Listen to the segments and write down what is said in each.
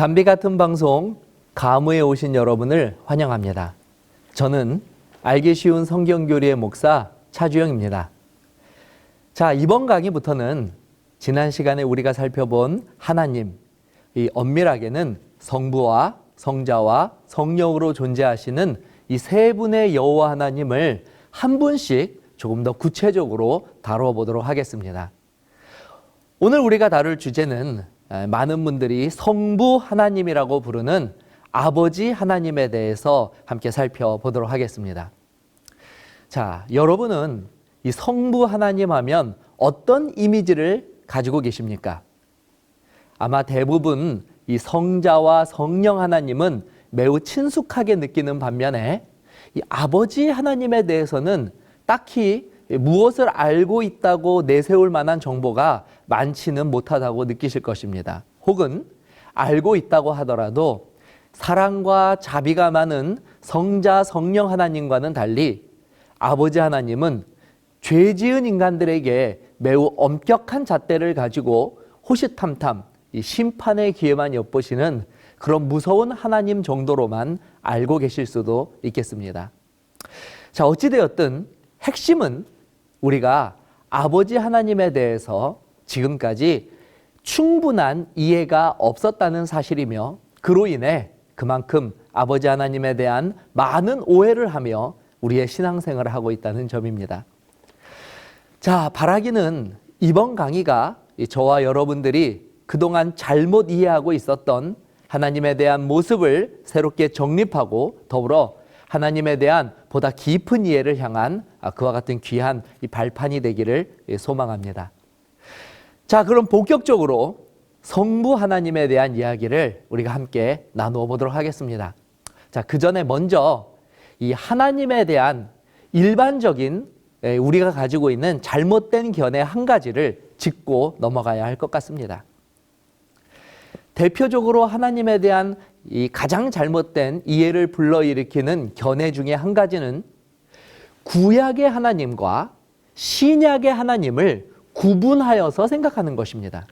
담비 같은 방송 가무에 오신 여러분을 환영합니다. 저는 알기 쉬운 성경교리의 목사 차주영입니다. 자, 이번 강의부터는 지난 시간에 우리가 살펴본 하나님, 이 엄밀하게는 성부와 성자와 성령으로 존재하시는 이 세 분의 여호와 하나님을 한 분씩 조금 더 구체적으로 다루어 보도록 하겠습니다. 오늘 우리가 다룰 주제는 에, 많은 분들이 성부 하나님이라고 부르는 아버지 하나님에 대해서 함께 살펴보도록 하겠습니다. 자, 여러분은 이 성부 하나님 하면 어떤 이미지를 가지고 계십니까? 아마 대부분 이 성자와 성령 하나님은 매우 친숙하게 느끼는 반면에 이 아버지 하나님에 대해서는 딱히 무엇을 알고 있다고 내세울 만한 정보가 많지는 못하다고 느끼실 것입니다. 혹은 알고 있다고 하더라도 사랑과 자비가 많은 성자 성령 하나님과는 달리 아버지 하나님은 죄 지은 인간들에게 매우 엄격한 잣대를 가지고 호시탐탐 이 심판의 기회만 엿보시는 그런 무서운 하나님 정도로만 알고 계실 수도 있겠습니다. 자, 어찌되었든 핵심은 우리가 아버지 하나님에 대해서 지금까지 충분한 이해가 없었다는 사실이며 그로 인해 그만큼 아버지 하나님에 대한 많은 오해를 하며 우리의 신앙생활을 하고 있다는 점입니다. 자, 바라기는 이번 강의가 저와 여러분들이 그동안 잘못 이해하고 있었던 하나님에 대한 모습을 새롭게 정립하고 더불어 하나님에 대한 보다 깊은 이해를 향한 그와 같은 귀한 이 발판이 되기를 소망합니다. 자, 그럼 본격적으로 성부 하나님에 대한 이야기를 우리가 함께 나누어 보도록 하겠습니다. 자, 그 전에 먼저 이 하나님에 대한 일반적인 에, 우리가 가지고 있는 잘못된 견해 한 가지를 짚고 넘어가야 할 것 같습니다. 대표적으로 하나님에 대한 이 가장 잘못된 이해를 불러일으키는 견해 중에 한 가지는 구약의 하나님과 신약의 하나님을 구분하여서 생각하는 것입니다.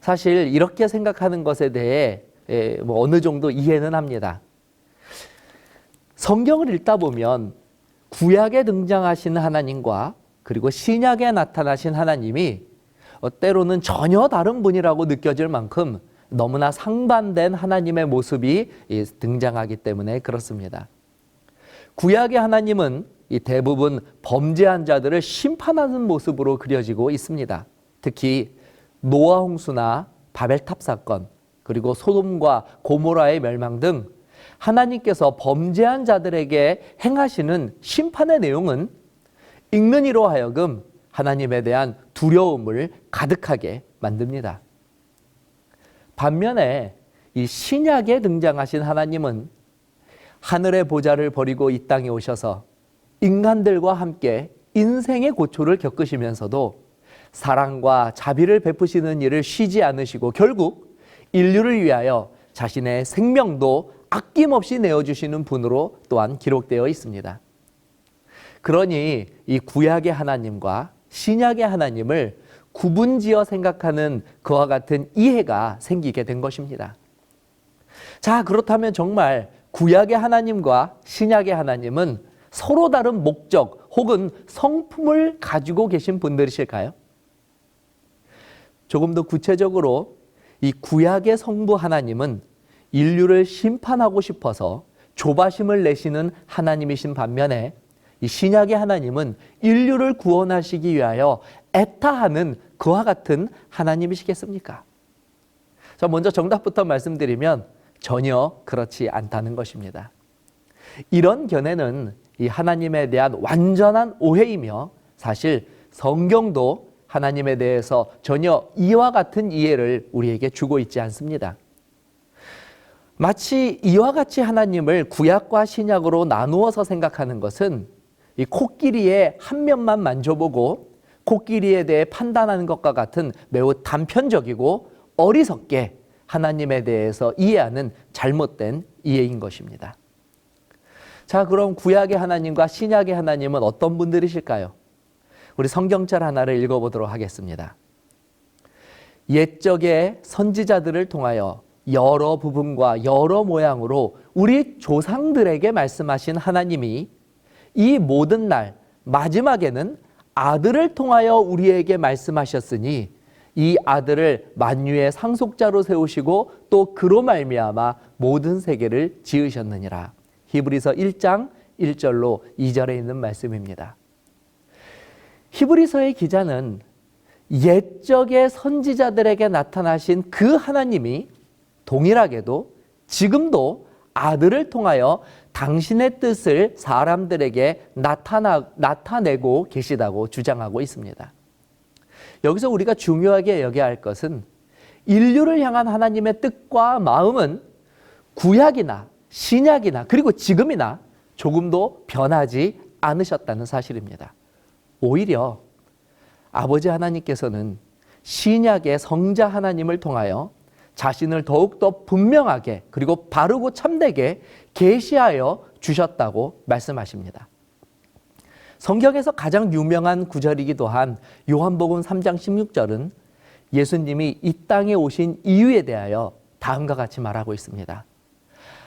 사실 이렇게 생각하는 것에 대해 에, 뭐 어느 정도 이해는 합니다. 성경을 읽다 보면 구약에 등장하신 하나님과 그리고 신약에 나타나신 하나님이 어, 때로는 전혀 다른 분이라고 느껴질 만큼 너무나 상반된 하나님의 모습이 등장하기 때문에 그렇습니다. 구약의 하나님은 이 대부분 범죄한 자들을 심판하는 모습으로 그려지고 있습니다. 특히 노아 홍수나 바벨탑 사건 그리고 소돔과 고모라의 멸망 등 하나님께서 범죄한 자들에게 행하시는 심판의 내용은 읽는 이로 하여금 하나님에 대한 두려움을 가득하게 만듭니다. 반면에 이 신약에 등장하신 하나님은 하늘의 보좌를 버리고 이 땅에 오셔서 인간들과 함께 인생의 고초를 겪으시면서도 사랑과 자비를 베푸시는 일을 쉬지 않으시고 결국 인류를 위하여 자신의 생명도 아낌없이 내어주시는 분으로 또한 기록되어 있습니다. 그러니 이 구약의 하나님과 신약의 하나님을 구분지어 생각하는 그와 같은 이해가 생기게 된 것입니다. 자, 그렇다면 정말 구약의 하나님과 신약의 하나님은 서로 다른 목적 혹은 성품을 가지고 계신 분들이실까요? 조금 더 구체적으로 이 구약의 성부 하나님은 인류를 심판하고 싶어서 조바심을 내시는 하나님이신 반면에 이 신약의 하나님은 인류를 구원하시기 위하여 애타하는 그와 같은 하나님이시겠습니까? 자, 먼저 정답부터 말씀드리면 전혀 그렇지 않다는 것입니다. 이런 견해는 이 하나님에 대한 완전한 오해이며 사실 성경도 하나님에 대해서 전혀 이와 같은 이해를 우리에게 주고 있지 않습니다. 마치 이와 같이 하나님을 구약과 신약으로 나누어서 생각하는 것은 이 코끼리의 한 면만 만져보고 코끼리에 대해 판단하는 것과 같은 매우 단편적이고 어리석게 하나님에 대해서 이해하는 잘못된 이해인 것입니다. 자, 그럼 구약의 하나님과 신약의 하나님은 어떤 분들이실까요? 우리 성경절 하나를 읽어보도록 하겠습니다. 옛적의 선지자들을 통하여 여러 부분과 여러 모양으로 우리 조상들에게 말씀하신 하나님이 이 모든 날 마지막에는 아들을 통하여 우리에게 말씀하셨으니 이 아들을 만유의 상속자로 세우시고 또 그로 말미암아 모든 세계를 지으셨느니라. 히브리서 1장 1절로 2절에 있는 말씀입니다. 히브리서의 기자는 옛적의 선지자들에게 나타나신 그 하나님이 동일하게도 지금도 아들을 통하여 당신의 뜻을 사람들에게 나타나, 나타내고 계시다고 주장하고 있습니다. 여기서 우리가 중요하게 여겨야 할 것은 인류를 향한 하나님의 뜻과 마음은 구약이나 신약이나 그리고 지금이나 조금도 변하지 않으셨다는 사실입니다. 오히려 아버지 하나님께서는 신약의 성자 하나님을 통하여 자신을 더욱더 분명하게 그리고 바르고 참되게 계시하여 주셨다고 말씀하십니다. 성경에서 가장 유명한 구절이기도 한 요한복음 3장 16절은 예수님이 이 땅에 오신 이유에 대하여 다음과 같이 말하고 있습니다.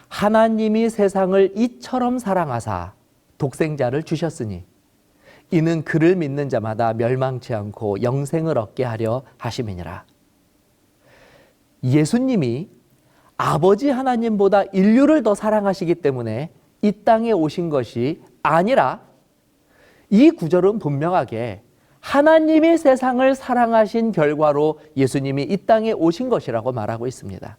하나님이 세상을 이처럼 사랑하사 독생자를 주셨으니 이는 그를 믿는 자마다 멸망치 않고 영생을 얻게 하려 하심이니라. 예수님이 아버지 하나님보다 인류를 더 사랑하시기 때문에 이 땅에 오신 것이 아니라 이 구절은 분명하게 하나님이 세상을 사랑하신 결과로 예수님이 이 땅에 오신 것이라고 말하고 있습니다.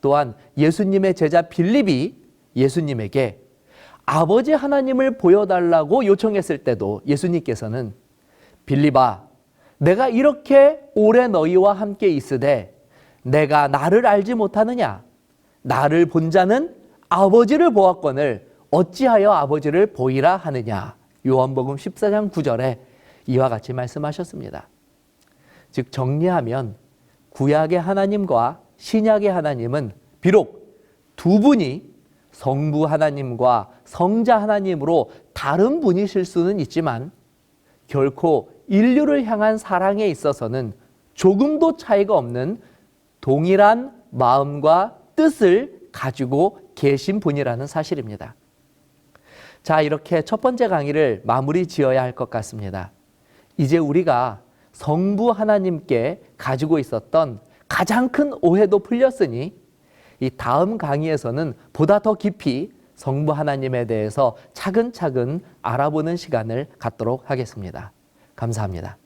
또한 예수님의 제자 빌립이 예수님에게 아버지 하나님을 보여달라고 요청했을 때도 예수님께서는 빌립아, 내가 이렇게 오래 너희와 함께 있으되 내가 나를 알지 못하느냐? 나를 본 자는 아버지를 보았거늘 어찌하여 아버지를 보이라 하느냐? 요한복음 14장 9절에 이와 같이 말씀하셨습니다. 즉 정리하면 구약의 하나님과 신약의 하나님은 비록 두 분이 성부 하나님과 성자 하나님으로 다른 분이실 수는 있지만 결코 인류를 향한 사랑에 있어서는 조금도 차이가 없는 동일한 마음과 뜻을 가지고 계신 분이라는 사실입니다. 자, 이렇게 첫 번째 강의를 마무리 지어야 할 것 같습니다. 이제 우리가 성부 하나님께 가지고 있었던 가장 큰 오해도 풀렸으니 이 다음 강의에서는 보다 더 깊이 성부 하나님에 대해서 차근차근 알아보는 시간을 갖도록 하겠습니다. 감사합니다.